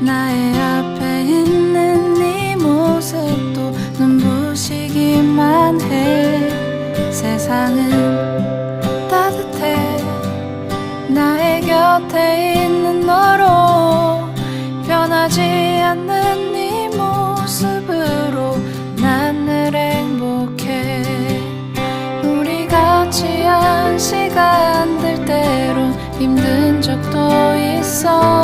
나의 앞에 있는 네 모습도 눈부시기만 해. 세상은 따뜻해. 나의 곁에 있는 너로 변하지 않는 네 모습으로 나늘 행복해. 우리 같이 한 시간들 때론 힘든 적도 있어.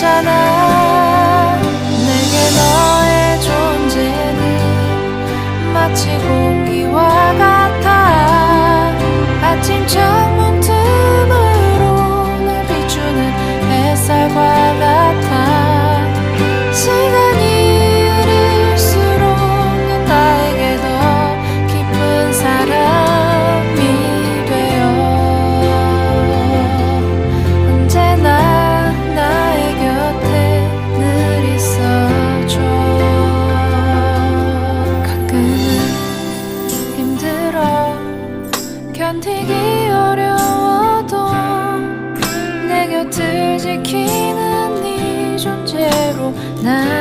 없잖아. 내게 너의 존재는 마치 공기와 같아. 아침 정오 어려워도 내 곁을 지키는 네 존재로 날